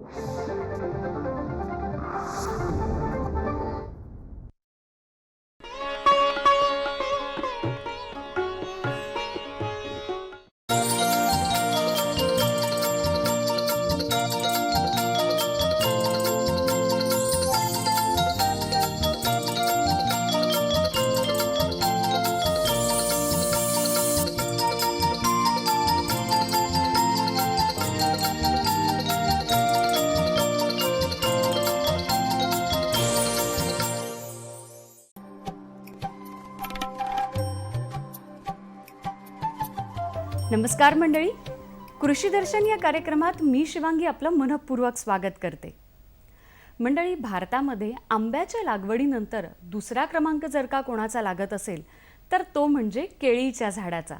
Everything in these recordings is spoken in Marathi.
Thank you. नमस्कार मंडळी. कृषी दर्शन या कार्यक्रमात मी शिवांगी आपलं मनपूर्वक स्वागत करते. मंडळी भारतामध्ये आंब्याच्या लागवडीनंतर दुसरा क्रमांक जर का कोणाचा लागत असेल तर तो म्हणजे केळीच्या झाडाचा.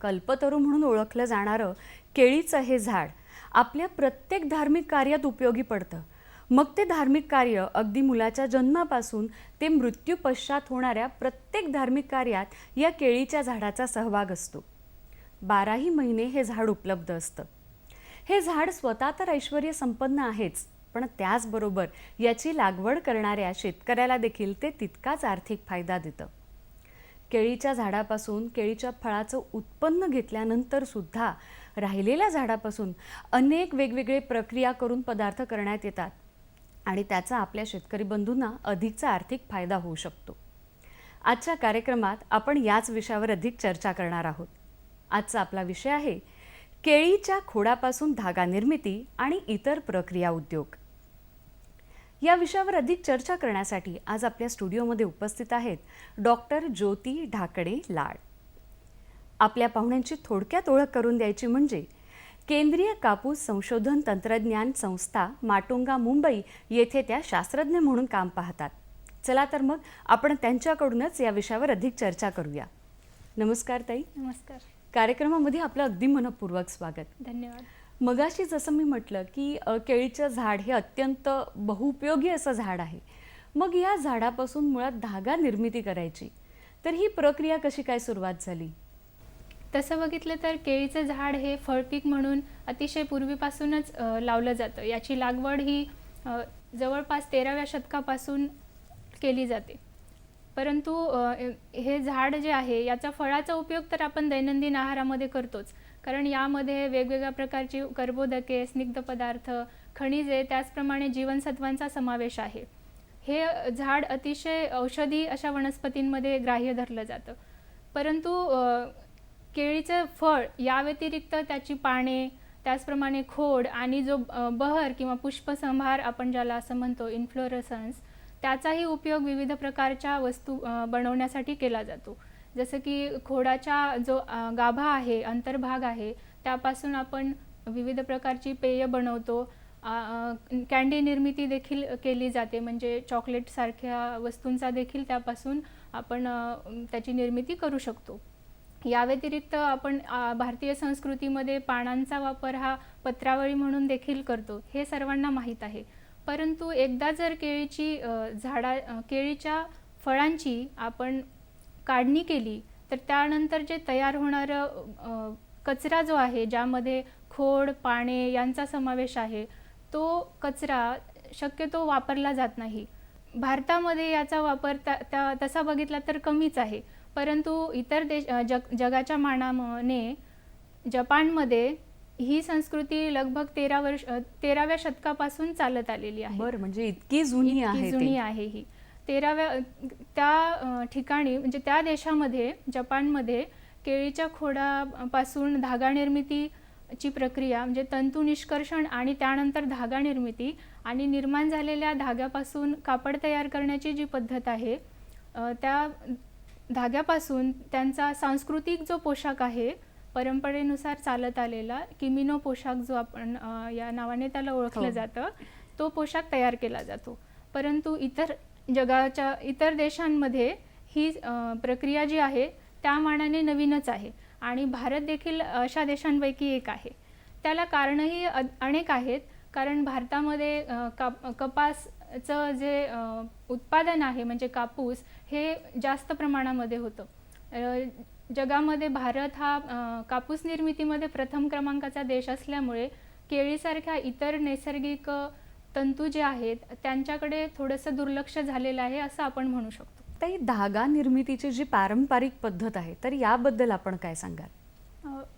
कल्पतरू म्हणून ओळखलं जाणारं केळीचं हे झाड आपल्या प्रत्येक धार्मिक कार्यात उपयोगी पडतं. मग ते धार्मिक कार्य अगदी मुलाच्या जन्मापासून ते मृत्यू पश्चात होणाऱ्या प्रत्येक धार्मिक कार्यात या केळीच्या झाडाचा सहभाग असतो. बाराही महिने हे झाड उपलब्ध असतं. हे झाड स्वतः तर ऐश्वर संपन्न आहेच पण त्याचबरोबर याची लागवड करणाऱ्या शेतकऱ्याला देखील ते तितकाच आर्थिक फायदा देतं. केळीच्या झाडापासून केळीच्या फळाचं उत्पन्न घेतल्यानंतर सुद्धा राहिलेल्या झाडापासून अनेक वेगवेगळे प्रक्रिया करून पदार्थ करण्यात येतात आणि त्याचा आपल्या शेतकरी बंधूंना अधिकचा आर्थिक फायदा होऊ शकतो. आजच्या कार्यक्रमात आपण याच विषयावर अधिक चर्चा करणार आहोत. आजचा आपला विषय आहे केळीच्या खोडापासून धागा निर्मिती आणि इतर प्रक्रिया उद्योग. या विषयावर अधिक चर्चा करण्यासाठी आज आपल्या स्टुडिओमध्ये उपस्थित आहेत डॉक्टर ज्योती ढाकडे लाड. आपल्या पाहुण्यांची थोडक्यात ओळख करून द्यायची म्हणजे केंद्रीय कापूस संशोधन तंत्रज्ञान संस्था माटुंगा मुंबई येथे त्या शास्त्रज्ञ म्हणून काम पाहतात. चला तर मग आपण त्यांच्याकडूनच या विषयावर अधिक चर्चा करूया. नमस्कार ताई. नमस्कार. कार्यक्रमामध्ये आपलं अगदी मनपूर्वक स्वागत. धन्यवाद. मगाशी जसं मी म्हटलं की केळीचं झाड हे अत्यंत बहुउपयोगी असं झाड आहे. मग या झाडापासून मुळात धागा निर्मिती करायची. तर ही प्रक्रिया कशी काय सुरुवात झाली? तसं बघितलं तर केळीचं झाड हे फळपीक म्हणून अतिशय पूर्वीपासूनच लावलं जातं. याची लागवड ही जवळपास तेराव्या शतकापासून केली जाते. परंतु हे झाड जे आहे याचा फळाचा उपयोग तर आपण दैनंदिन आहारामध्ये करतोच. कारण यामध्ये वेगवेगळ्या प्रकारची कर्बोदके स्निग्ध पदार्थ खनिजे त्याचप्रमाणे जीवनसत्वांचा समावेश आहे. हे झाड अतिशय औषधी अशा वनस्पतींमध्ये ग्राह्य धरलं जातं. परंतु केळीचं फळ या व्यतिरिक्त त्याची पाने त्याचप्रमाणे खोड आणि जो बहर किंवा पुष्पसंभार आपण ज्याला असं म्हणतो इन्फ्लोरसन्स त्याचाही उपयोग विविध प्रकारच्या वस्तू बनवण्यासाठी केला जातो. जसं की खोडाचा जो गाभा आहे अंतर्भाग आहे त्यापासून आपण विविध प्रकारची पेय बनवतो. कँडी निर्मिती देखील केली जाते म्हणजे चॉकलेटसारख्या वस्तूंचा देखील त्यापासून आपण त्याची निर्मिती करू शकतो. या व्यतिरिक्त आपण भारतीय संस्कृतीमध्ये पानांचा वापर हा पत्रावळी म्हणून देखील करतो. हे सर्वांना माहीत आहे. परंतु एकदा जर केळीची झाडा केळीच्या फळांची आपण काढणी केली तर त्यानंतर जे तयार होणारं कचरा जो आहे ज्यामध्ये खोड पाने यांचा समावेश आहे तो कचरा शक्यतो वापरला जात नाही. भारतामध्ये याचा वापर त्या त्या तसा बघितला तर कमीच आहे. परंतु इतर देश जग जगाच्या मानाने जपानमध्ये ही संस्कृती लगभग तेरा वर्ष तेराव्या शतकापासून चालत आलेली आहे बरं म्हणजे इतकी जुनी आहे जुनी. आहे ही तेराव्या त्या ठिकाणी म्हणजे त्या देशामध्ये जपानमध्ये केळीच्या खोडापासून धागा निर्मितीची प्रक्रिया म्हणजे तंतू निष्कर्षण आणि त्यानंतर धागा निर्मिती आणि निर्माण झालेल्या धाग्यापासून कापड तयार करण्याची जी पद्धत आहे त्या धाग्यापासून त्यांचा सांस्कृतिक जो पोशाख आहे परंपरेनुसार चालत आलेला किमिनो पोशाख जो आपण या नावाने त्याला ओळखलं हो. जातं तो पोशाख तयार केला जातो. परंतु इतर जगाच्या इतर देशांमध्ये ही प्रक्रिया जी आहे त्या मानाने नवीनच आहे. आणि भारत देखील अशा देशांपैकी एक आहे. त्याला कारणंही अनेक आहेत. कारण भारतामध्ये काप कपासचं जे उत्पादन आहे म्हणजे कापूस हे जास्त प्रमाणामध्ये होतं. जगामध्ये भारत हा कापूस निर्मितीमध्ये प्रथम क्रमांकाचा देश असल्यामुळे केळीसारख्या इतर नैसर्गिक तंतू जे आहेत त्यांच्याकडे थोडंसं दुर्लक्ष झालेलं आहे असं आपण म्हणू शकतो. ताई धागा निर्मितीची जी पारंपरिक पद्धत आहे तर याबद्दल आपण काय सांगाल?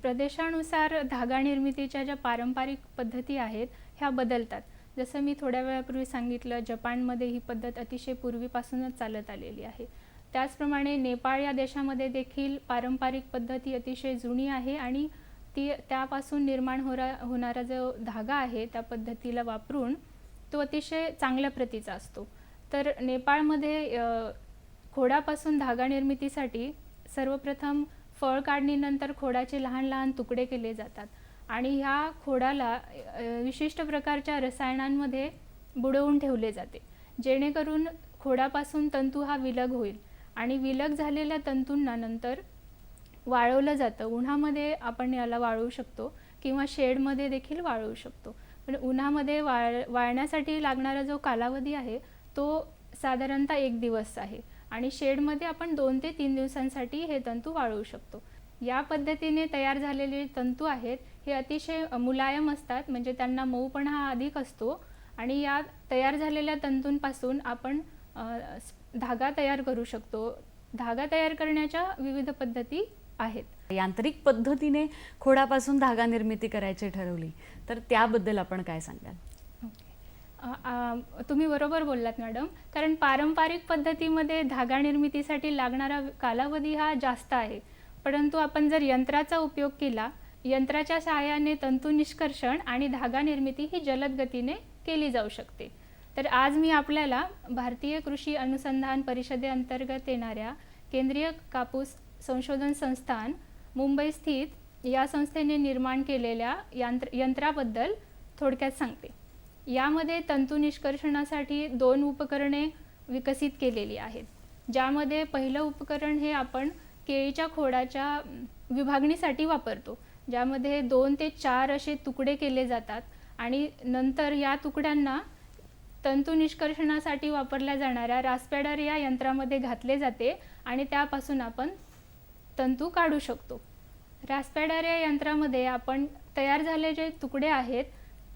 प्रदेशानुसार धागा निर्मितीच्या ज्या पारंपरिक पद्धती आहेत ह्या बदलतात. जसं मी थोड्या वेळापूर्वी सांगितलं जपानमध्ये ही पद्धत अतिशय पूर्वीपासूनच चालत आलेली आहे. त्याचप्रमाणे नेपाळ या देशामध्ये देखील पारंपरिक पद्धती अतिशय जुनी आहे आणि ती त्यापासून निर्माण होरा होणारा जो धागा आहे त्या पद्धतीला वापरून तो अतिशय चांगल्या प्रतीचा असतो. तर नेपाळमध्ये खोडापासून धागा निर्मितीसाठी सर्वप्रथम फळ काढणीनंतर खोडाचे लहान लहान तुकडे केले जातात आणि ह्या खोडाला विशिष्ट प्रकारच्या रसायनांमध्ये बुडवून ठेवले जाते. जेणेकरून खोडापासून तंतू हा विलग होईल. आणि विलग झालेल्या तंतूंना नंतर वाळवलं जातं. उन्हामध्ये आपण याला वाळवू शकतो किंवा शेडमध्ये देखील वाळवू शकतो. पण उन्हामध्ये वाळ वाळण्यासाठी लागणारा जो कालावधी आहे तो साधारणतः एक दिवस आहे. आणि शेडमध्ये आपण दोन ते तीन दिवसांसाठी हे तंतू वाळवू शकतो. या पद्धतीने तयार झालेले तंतू आहेत हे अतिशय मुलायम असतात म्हणजे त्यांना मऊपणा हा अधिक असतो. आणि या तयार झालेल्या तंतूंपासून आपण धागा तयार करू शकतो. धागा तयार करण्याच्या विविध पद्धती आहेत. यांत्रिक पद्धतीने खोडापासून धागा निर्मिती करायची ठरवली. तर त्याबद्दल आपण काय सांगाल? तुम्ही बरोबर बोललात मॅडम. कारण पारंपरिक पद्धतीमध्ये धागा निर्मितीसाठी लागणारा कालावधी हा जास्त आहे. परंतु आपण जर यंत्राचा उपयोग केला यंत्राच्या सहाय्याने तंतू निष्कर्षण आणि धागा निर्मिती ही जलद गतीने केली जाऊ शकते. तर आज मी आपल्याला भारतीय कृषी अनुसंधान परिषदेअंतर्गत येणाऱ्या केंद्रीय कापूस संशोधन संस्थान मुंबई स्थित या संस्थेने निर्माण केलेल्या यंत्र यंत्राबद्दल थोडक्यात सांगते. यामध्ये तंतू निष्कर्षणासाठी दोन उपकरणे विकसित केलेली आहेत ज्यामध्ये पहिलं उपकरण हे आपण केळीच्या खोडाच्या विभागणीसाठी वापरतो ज्यामध्ये दोन ते चार असे तुकडे केले जातात आणि नंतर या तुकड्यांना तंतू निष्कर्षणासाठी वापरल्या जाणाऱ्या रास्पॅडर या यंत्रामध्ये घातले जाते आणि त्यापासून आपण तंतू काढू शकतो. रास्पॅडर या यंत्रामध्ये आपण तयार झाले जे तुकडे आहेत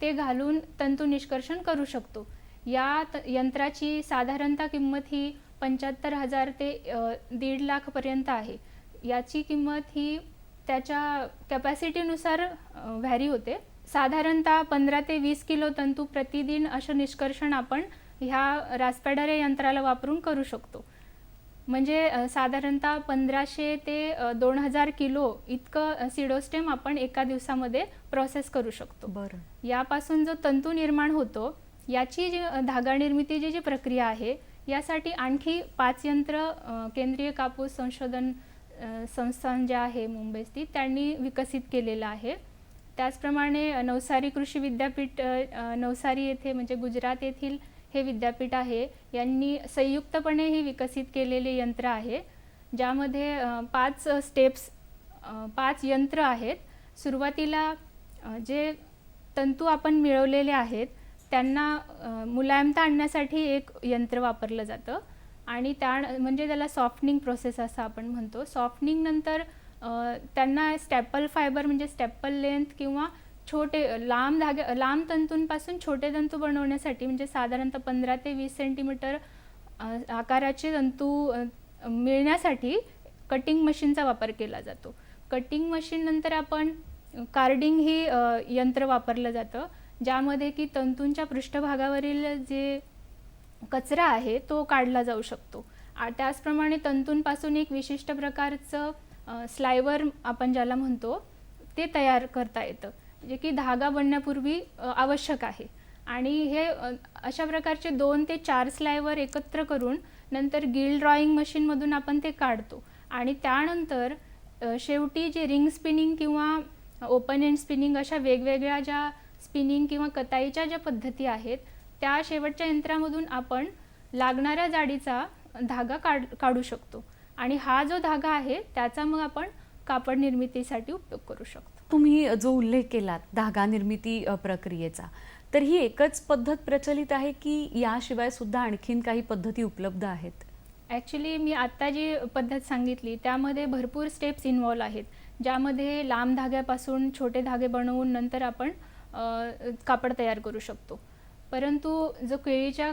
ते घालून तंतू निष्कर्षण करू शकतो. या त यंत्राची साधारणतः किंमत ही पंच्याहत्तर हजार ते दीड लाखपर्यंत आहे. याची किंमत ही त्याच्या कॅपॅसिटीनुसार व्हॅरी होते. साधारणतः पंधरा ते वीस किलो तंतू प्रतिदिन असं निष्कर्षण आपण ह्या रास्पॅडर या यंत्राला वापरून करू शकतो. म्हणजे साधारणतः पंधराशे ते दोन हजार किलो इतकं सिडोस्टेम आपण एका दिवसामध्ये प्रोसेस करू शकतो. बरं. यापासून जो तंतू निर्माण होतो याची जी धागा निर्मितीची जी प्रक्रिया आहे यासाठी आणखी पाच यंत्र केंद्रीय कापूस संशोधन संस्थान जे आहे मुंबई स्थित त्यांनी विकसित केलेलं आहे. त्याचप्रमाणे नवसारी कृषी विद्यापीठ नवसारी येथे म्हणजे गुजरात येथील हे विद्यापीठ आहे यांनी संयुक्तपणे हे विकसित केलेले यंत्र आहे ज्यामध्ये पाच स्टेप्स पाच यंत्र आहेत. सुरुवातीला जे तंतू आपण मिळवलेले आहेत त्यांना मुलायमता आणण्यासाठी एक यंत्र वापरलं जातं. आणि त्या म्हणजे त्याला सॉफ्टनिंग प्रोसेस असं आपण म्हणतो. सॉफ्टनिंगनंतर त्यांना स्टॅपल फायबर म्हणजे स्टॅपल लेंथ किंवा छोटे लांब धागे लांब तंतूंपासून छोटे तंतू बनवण्यासाठी म्हणजे साधारणतः पंधरा ते वीस सेंटीमीटर आकाराचे तंतू मिळण्यासाठी कटिंग मशीनचा वापर केला जातो. कटिंग मशीन नंतर आपण कार्डिंग ही यंत्र वापरलं जातं ज्यामध्ये की तंतूंच्या पृष्ठभागावरील जे कचरा आहे तो काढला जाऊ शकतो. त्याचप्रमाणे तंतूंपासून एक विशिष्ट प्रकारचं स्लायवर आपण ज्याला म्हणतो ते तयार करता येतं. जे की धागा बनण्यापूर्वी आवश्यक आहे. आणि हे अशा प्रकारचे दोन ते चार स्लायवर एकत्र करून नंतर गिल ड्रॉईंग मशीनमधून आपण ते काढतो. आणि त्यानंतर शेवटी जे रिंग स्पिनिंग किंवा ओपन एंड स्पिनिंग अशा वेगवेगळ्या ज्या स्पिनिंग किंवा कताईच्या ज्या पद्धती आहेत त्या शेवटच्या यंत्रामधून आपण लागणाऱ्या जाडीचा धागा काढ काढू शकतो. आणि हा जो धागा आहे त्याचा मग आपण कापड निर्मितीसाठी उपयोग करू शकतो. तुम्ही जो उल्लेख केलात धागा निर्मिती प्रक्रियेचा तर ही एकच पद्धत प्रचलित आहे की याशिवाय सुद्धा आणखीन काही पद्धती उपलब्ध आहेत? ॲक्च्युली मी आत्ता जी पद्धत सांगितली त्यामध्ये भरपूर स्टेप्स इन्वॉल्व आहेत. ज्यामध्ये लांब धाग्यापासून छोटे धागे बनवून नंतर आपण कापड तयार करू शकतो. परंतु जो केळीच्या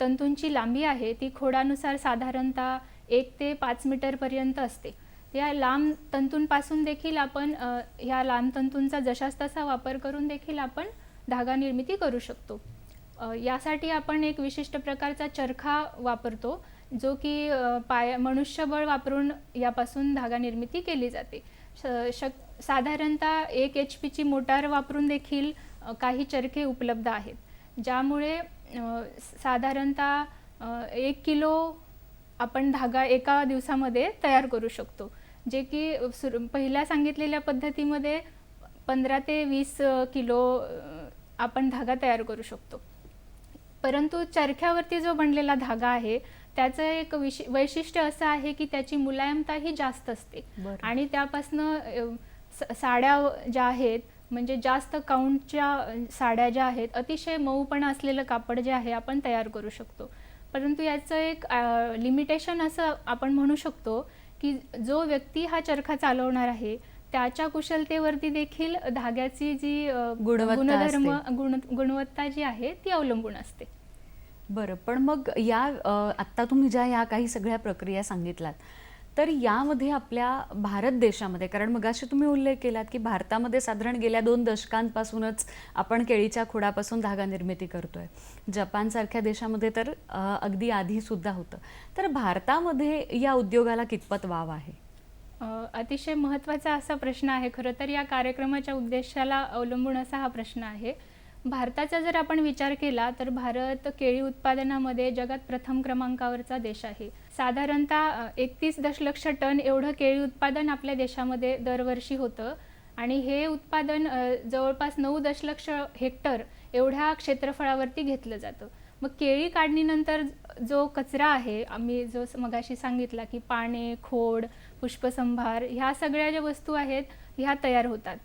तंतूंची लांबी आहे ती खोडानुसार साधारणतः एक ते पाच मीटरपर्यंत असते. या लांब तंतूंपासून देखील आपण ह्या लांब तंतूंचा जशास तसा वापर करून देखील आपण धागा निर्मिती करू शकतो. यासाठी आपण एक विशिष्ट प्रकारचा चरखा वापरतो जो की पाय मनुष्यबळ वापरून यापासून धागा निर्मिती केली जाते. श- शक साधारणतः एक एच पीची मोटार वापरून देखील काही चरखे उपलब्ध आहेत. ज्यामुळे साधारणतः एक किलो आपण धागा एका दिवसामध्ये तयार करू शकतो. जे की सुर पहिल्या सांगितलेल्या पद्धतीमध्ये पंधरा ते वीस किलो आपण धागा तयार करू शकतो. परंतु चरख्यावरती जो बनलेला धागा आहे त्याचं एक विशि वैशिष्ट्य असं आहे की त्याची मुलायमता ही जास्त असते. आणि त्यापासनं साड्या ज्या आहेत म्हणजे जास्त काउंटच्या साड्या ज्या आहेत अतिशय मऊपणा असलेलं कापड जे आहे आपण तयार करू शकतो. परंतु याचं एक लिमिटेशन असं आपण म्हणू शकतो की जो व्यक्ती हा चरखा चालवणार आहे त्याच्या कुशलतेवरती देखील धाग्याची जी गुणधर्म. गुण गुणवत्ता जी आहे ती अवलंबून असते बरं पण मग या आत्ता तुम्ही ज्या या काही सगळ्या प्रक्रिया सांगितलात तर यामध्ये आपल्या भारत देशामध्ये कारण मगाशी तुम्ही उल्लेख केलात की भारतामध्ये साधारण गेल्या दोन दशकांपासूनच आपण केळीच्या खोडापासून धागा निर्मिती करतोय. जपानसारख्या देशामध्ये तर अगदी आधीसुद्धा होतं. तर भारतामध्ये या उद्योगाला कितपत वाव आहे? अतिशय महत्त्वाचा असा प्रश्न आहे. खरं तर या कार्यक्रमाच्या उद्देशाला अवलंबून असा हा प्रश्न आहे. भारताचा जर आपण विचार केला तर भारत केळी उत्पादनामध्ये जगात प्रथम क्रमांकावरचा देश आहे. साधारणतः एकतीस दशलक्ष टन एवढं केळी उत्पादन आपल्या देशामध्ये दरवर्षी होतं. आणि हे उत्पादन जवळपास नऊ दशलक्ष हेक्टर एवढ्या क्षेत्रफळावरती घेतलं जातं. मग केळी काढणीनंतर जो कचरा आहे आम्ही जो स- मगाशी सांगितला की पाने खोड पुष्पसंभार ह्या सगळ्या ज्या वस्तू आहेत ह्या तयार होतात.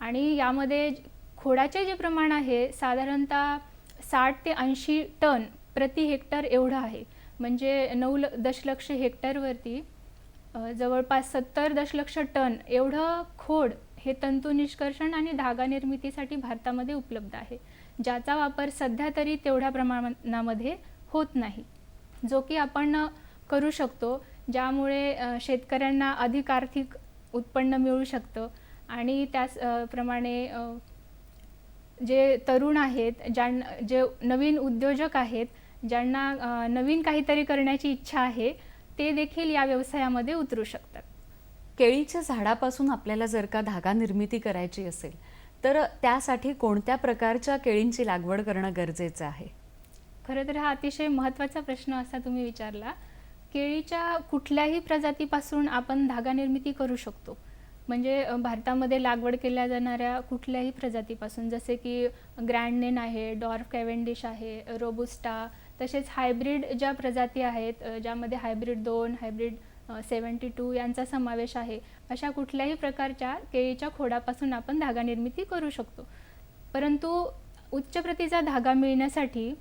आणि यामध्ये खोडाचे जे प्रमाण आहे साधारणतः साठ ते ऐंशी टन प्रति हेक्टर एवढं आहे. म्हणजे नऊ ल दशलक्ष हेक्टरवरती जवळपास सत्तर दशलक्ष टन एवढं खोड हे तंतू निष्कर्षण आणि धागा निर्मितीसाठी भारतामध्ये उपलब्ध आहे. ज्याचा वापर सध्या तरी तेवढ्या प्रमाणामध्ये होत नाही. जो की आपण करू शकतो ज्यामुळे शेतकऱ्यांना अधिक आर्थिक उत्पन्न मिळू शकतं आणि त्याच प्रमाणे जे तरुण आहेत ज्यांना जे नवीन उद्योजक आहेत ज्यांना नवीन काहीतरी करण्याची इच्छा आहे ते देखील या व्यवसायामध्ये उतरू शकतात. केळीच्या झाडापासून आपल्याला जर का धागा निर्मिती करायची असेल तर त्यासाठी कोणत्या प्रकारच्या केळींची लागवड करणं गरजेचं आहे? खरं तर हा अतिशय महत्त्वाचा प्रश्न असा तुम्ही विचारला. केळीच्या कुठल्याही प्रजातीपासून आपण धागा निर्मिती करू शकतो. म्हणजे भारतामध्ये लागवड केल्या जाणाऱ्या कुठल्याही प्रजातीपासून जसे की ग्रँडनेन आहे डॉर्फ कॅव्हेंडिश आहे रोबुस्टा तसेच हायब्रिड ज्या प्रजाती आहेत ज्यामध्ये हायब्रिड दोन हायब्रिड सेवन्टी टू यांचा समावेश आहे अशा कुठल्याही प्रकारच्या केळीच्या खोडापासून आपण धागा निर्मिती करू शकतो. परंतु उच्च प्रतीचा धागा मिळण्यासाठी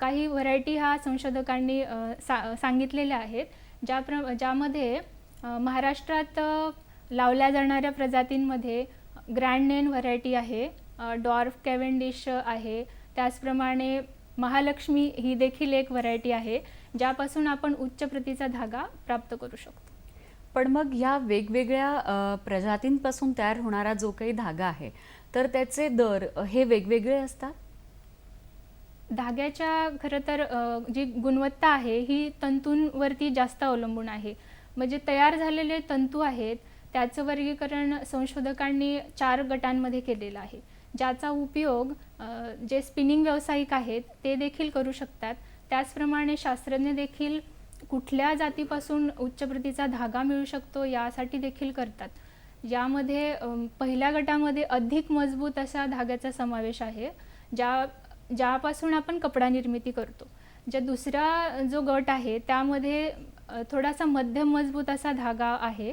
काही व्हरायटी ह्या संशोधकांनी सा सांगितलेल्या आहेत ज्या प्र ज्यामध्ये महाराष्ट्रात लावल्या जाणाऱ्या प्रजातींमध्ये ग्रँडनेन व्हरायटी आहे डॉर्फ कॅव्हेंडिश आहे त्याचप्रमाणे महालक्ष्मी ही देखील एक व्हरायटी आहे ज्यापासून आपण उच्च प्रतीचा धागा प्राप्त करू शकतो. पण मग ह्या वेगवेगळ्या प्रजातींपासून तयार होणारा जो काही धागा आहे तर त्याचे दर हे वेगवेगळे असतात? धाग्याच्या खरं तर जी गुणवत्ता आहे ही तंतूंवरती जास्त अवलंबून आहे. म्हणजे तयार झालेले तंतू आहेत त्याचं वर्गीकरण संशोधकांनी चार गटांमध्ये केलेलं आहे ज्याचा उपयोग जे स्पिनिंग व्यावसायिक आहेत ते देखील करू शकतात. त्याचप्रमाणे शास्त्रज्ञ देखील कुठल्या जातीपासून उच्च प्रतीचा धागा मिळू शकतो यासाठी देखील करतात. यामध्ये पहिल्या गटामध्ये अधिक मजबूत असा धाग्याचा समावेश आहे ज्या ज्यापासून आपण कपडा निर्मिती करतो. ज्या दुसरा जो गट आहे त्यामध्ये थोडासा मध्यम मजबूत असा धागा आहे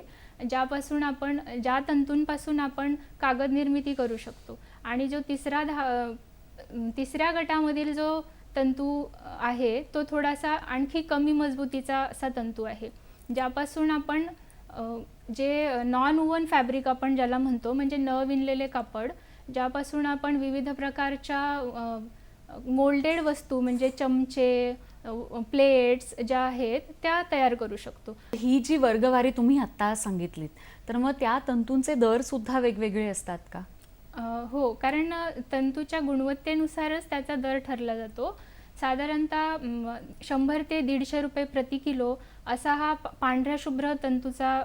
ज्यापासून आपण ज्या तंतूंपासून आपण कागद निर्मिती करू शकतो. आणि जो तिसरा धा तिसऱ्या गटामधील जो तंतू आहे तो थोडासा आणखी कमी मजबूतीचा असा तंतू आहे. ज्यापासून आपण जे नॉन वन फॅब्रिक आपण ज्याला म्हणतो म्हणजे न विणलेले कापड ज्यापासून आपण विविध प्रकारच्या मोल्डेड वस्तू म्हणजे चमचे प्लेट्स ज्या आहेत त्या तयार करू शकतो. ही जी वर्गवारी तुम्ही आत्ता सांगितलीत तर मग त्या तंतूंचे दर सुद्धा वेगवेगळे असतात का? हो कारण तंतूच्या गुणवत्तेनुसारच त्याचा दर ठरला जातो. साधारणतः शंभर ते दीडशे रुपये प्रति किलो असा हा पांढऱ्या शुभ्र तंतूचा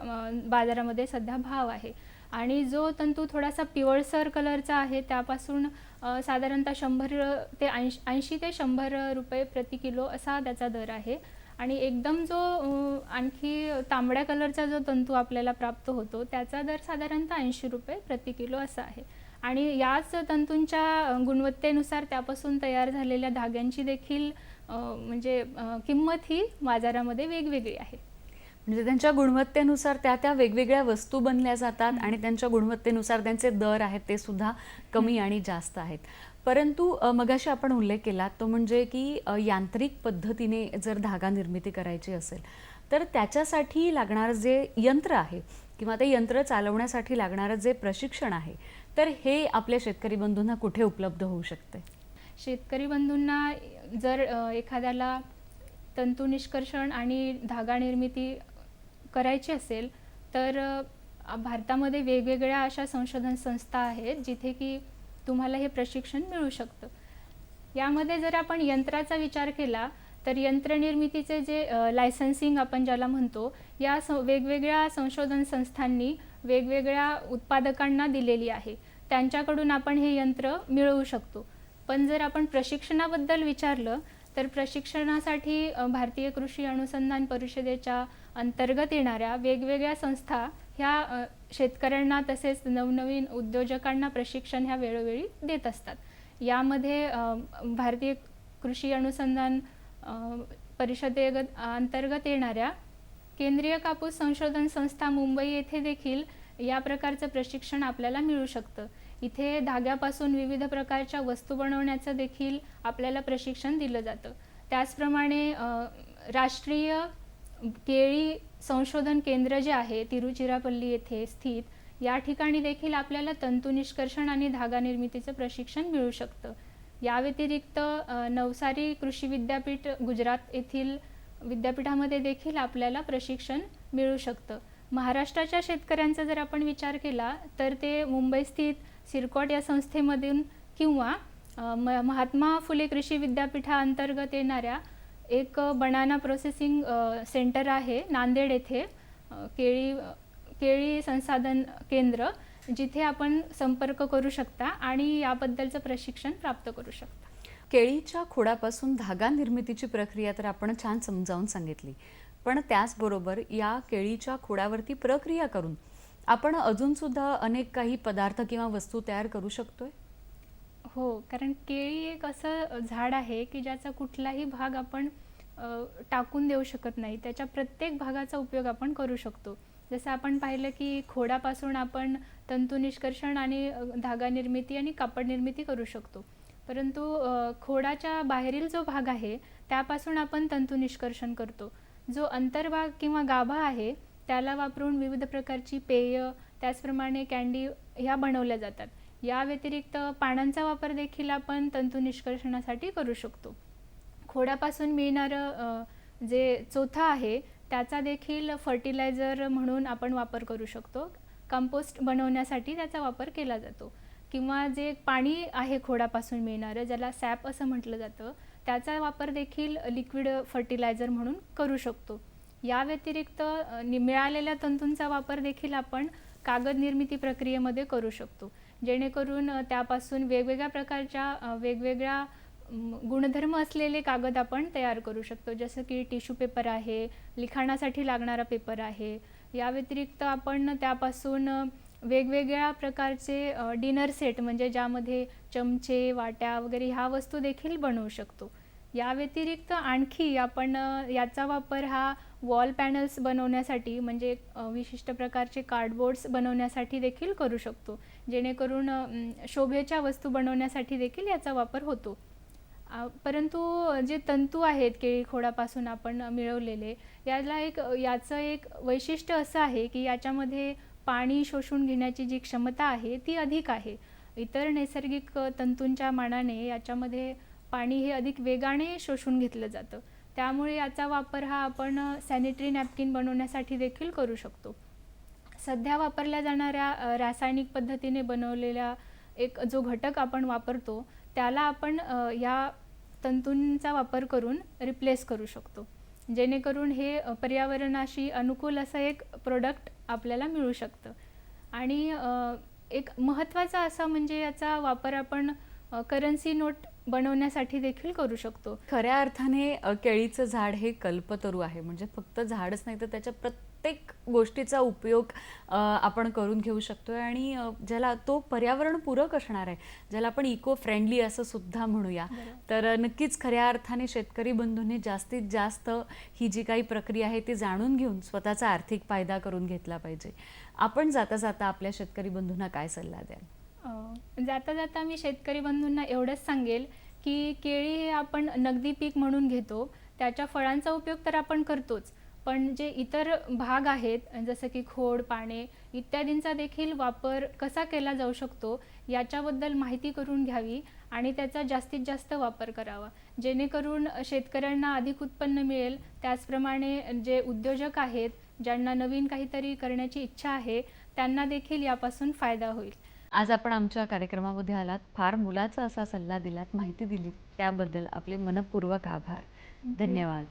बाजारामध्ये सध्या भाव आहे. आणि जो तंतू थोडासा पिवळसर कलरचा आहे त्यापासून साधारणतः शंभर ते ऐंशी ऐंशी ते शंभर रुपये प्रति किलो असा त्याचा दर आहे. आणि एकदम जो आणखी तांबड्या कलरचा जो तंतू आपल्याला प्राप्त होतो त्याचा दर साधारणतः ऐंशी रुपये प्रति किलो असा आहे. आणि याच तंतूंच्या गुणवत्तेनुसार त्यापासून तयार झालेल्या धाग्यांची देखील म्हणजे किंमत ही बाजारामध्ये वेगवेगळी आहे. म्हणजे त्यांच्या गुणवत्तेनुसार त्या त्या वेगवेगळ्या वस्तू बनल्या जातात आणि त्यांच्या गुणवत्तेनुसार त्यांचे दर आहेत ते सुद्धा कमी आणि जास्त आहेत. परंतु मगाशी आपण उल्लेख केला तो म्हणजे की यांत्रिक पद्धतीने जर धागा निर्मिती करायची असेल तर त्याच्यासाठी लागणारं जे यंत्र आहे किंवा ते यंत्र चालवण्यासाठी लागणारं जे प्रशिक्षण आहे तर हे आपल्या शेतकरी बंधूंना कुठे उपलब्ध होऊ शकते? शेतकरी बंधूंना जर एखाद्याला तंतू निष्कर्षण आणि धागा निर्मिती करायची असेल तर भारतामध्ये वेगवेगळ्या अशा संशोधन संस्था आहेत जिथे की तुम्हाला हे प्रशिक्षण मिळू शकतं. यामध्ये जर आपण यंत्राचा विचार केला तर यंत्रनिर्मितीचे जे लायसन्सिंग आपण ज्याला म्हणतो या स वेगवेगळ्या संशोधन संस्थांनी वेगवेगळ्या उत्पादकांना दिलेली आहे. त्यांच्याकडून आपण हे यंत्र मिळवू शकतो. पण जर आपण प्रशिक्षणाबद्दल विचारलं तर प्रशिक्षणासाठी भारतीय कृषी अनुसंधान परिषदेच्या अंतर्गत येणाऱ्या वेगवेगळ्या संस्था ह्या शेतकऱ्यांना तसेच नवनवीन उद्योजकांना प्रशिक्षण ह्या वेळोवेळी देत असतात. यामध्ये भारतीय कृषी अनुसंधान परिषदे परिषदेगत अंतर्गत येणाऱ्या केंद्रीय कापूस संशोधन संस्था मुंबई येथे देखील या प्रकारचं प्रशिक्षण आपल्याला मिळू शकतं. इथे धाग्यापासून विविध प्रकारच्या वस्तू बनवण्याचं देखील आपल्याला प्रशिक्षण दिलं जातं. त्याचप्रमाणे राष्ट्रीय केळी संशोधन केंद्र जे आहे तिरुचिरापल्ली येथे स्थित या ठिकाणी देखील आपल्याला तंतू निष्कर्षण आणि धागा निर्मितीचं प्रशिक्षण मिळू शकतं. या व्यतिरिक्त नवसारी कृषी विद्यापीठ गुजरात येथील विद्यापीठामध्ये देखील आपल्याला प्रशिक्षण मिळू शकतं. महाराष्ट्राच्या शेतकऱ्यांचा जर आपण विचार केला तर ते मुंबई स्थित सिरकॉट या संस्थेमधून किंवा म- महात्मा फुले कृषी विद्यापीठाअंतर्गत येणाऱ्या एक बनाना प्रोसेसिंग सेंटर आहे नांदेड येथे केळी केळी संसाधन केंद्र जिथे आपण संपर्क करू शकता आणि याबद्दलचं प्रशिक्षण प्राप्त करू शकता. केळीच्या खोडापासून धागा निर्मितीची प्रक्रिया तर आपण छान समजावून सांगितली. पण त्याचबरोबर या केळीच्या खोडावरती प्रक्रिया करून आपण अजूनसुद्धा अनेक काही पदार्थ किंवा वस्तू तयार करू शकतोय? हो कारण केळी एक असं झाड आहे की ज्याचा कुठलाही भाग आपण टाकून देऊ शकत नाही. त्याच्या प्रत्येक भागाचा उपयोग आपण करू शकतो. जसं आपण पाहिलं की खोडापासून आपण तंतू निष्कर्षण आणि धागा निर्मिती आणि कापड निर्मिती करू शकतो. परंतु खोडाच्या बाहेरील जो भाग आहे त्यापासून आपण तंतू निष्कर्षण करतो. जो अंतर्भाग किंवा गाभा आहे त्याला वापरून विविध प्रकारची पेय त्याचप्रमाणे कॅन्डी ह्या बनवल्या जातात. या व्यतिरिक्त पानांचा वापर देखील आपण तंतू निष्कर्षणासाठी करू शकतो. खोडापासून मिळणारं जे चोथा आहे त्याचा देखील फर्टिलायझर म्हणून आपण वापर करू शकतो. कंपोस्ट बनवण्यासाठी त्याचा वापर केला जातो. किंवा जे पाणी आहे खोडापासून मिळणारं ज्याला सॅप असं म्हटलं जातं त्याचा वापर देखील लिक्विड फर्टिलायझर म्हणून करू शकतो. या व्यतिरिक्त नि- मिळालेल्या तंतूंचा वापर देखील आपण कागद निर्मिती प्रक्रियेमध्ये करू शकतो. जेणेकरून त्यापासून वेगवेगळ्या प्रकारच्या वेगवेगळ्या गुणधर्म असलेले कागद आपण तयार करू शकतो. जसं की टिश्यू पेपर आहे लिखाणासाठी लागणारा पेपर आहे. या व्यतिरिक्त आपण त्यापासून वेगवेगळ्या प्रकारचे डिनर सेट म्हणजे ज्यामध्ये चमचे वाट्या वगैरे ह्या वस्तू देखील बनवू शकतो. या व्यतिरिक्त आणखी आपण याचा वापर हा वॉल पॅनल्स बनवण्यासाठी म्हणजे विशिष्ट प्रकारचे कार्डबोर्ड्स बनवण्यासाठी देखील करू शकतो. जेणेकरून शोभेच्या वस्तू बनवण्यासाठी देखील याचा वापर होतो. परंतु जे तंतू आहेत केळी खोडापासून आपण मिळवलेले याला एक याचं एक वैशिष्ट्य असं आहे की याच्यामध्ये पाणी शोषून घेण्याची जी क्षमता आहे ती अधिक आहे. इतर नैसर्गिक तंतूंच्या मानाने याच्यामध्ये पाणी हे अधिक वेगाने शोषून घेतलं जातं. त्यामुळे याचा वापर हा आपण सॅनिटरी नॅपकिन बनवण्यासाठी देखील करू शकतो. सध्या वापरल्या जाणाऱ्या रासायनिक पद्धतीने बनवलेल्या एक जो घटक आपण वापरतो त्याला आपण या तंतूंचा वापर करून रिप्लेस करू शकतो. जेणेकरून हे पर्यावरणाशी अनुकूल असं एक प्रोडक्ट आपल्याला मिळू शकतं. आणि एक महत्त्वाचा असा म्हणजे याचा वापर आपण करन्सी नोट बनवण्यासाठी देखील करू शकतो. खऱ्या अर्थाने केळीचं झाड हे कल्पतरू आहे. म्हणजे फक्त झाडच नाही तर त्याच्या प्रत्येक गोष्टीचा उपयोग आपण करून घेऊ शकतो आणि अ, ज्याला तो पर्यावरणपूरक असणार आहे ज्याला आपण इको फ्रेंडली असं सुद्धा म्हणूया. तर नक्कीच खऱ्या अर्थाने शेतकरी बंधूंनी जास्तीत जास्त ही जी काही प्रक्रिया आहे ती जाणून घेऊन स्वतःचा आर्थिक फायदा करून घेतला पाहिजे. आपण जाता जाता आपल्या शेतकरी बंधूंना काय सल्ला द्याल? जाता जाता मी शेतकरी बंधूंना एवढंच सांगेल की केळी हे आपण नगदी पीक म्हणून घेतो त्याच्या फळांचा उपयोग तर आपण करतोच. पण जे इतर भाग आहेत जसं की खोड पाने इत्यादींचा देखील वापर कसा केला जाऊ शकतो याच्याबद्दल माहिती करून घ्यावी आणि त्याचा जास्तीत जास्त वापर करावा. जेणेकरून शेतकऱ्यांना अधिक उत्पन्न मिळेल. त्याचप्रमाणे जे उद्योजक आहेत ज्यांना नवीन काहीतरी करण्याची इच्छा आहे त्यांना देखील यापासून फायदा होईल. आज आपण आमच्या कार्यक्रमामध्ये आलात. फार मुलाचा असा सल्ला दिलात माहिती दिली त्याबद्दल आपले मनपूर्वक आभार. धन्यवाद.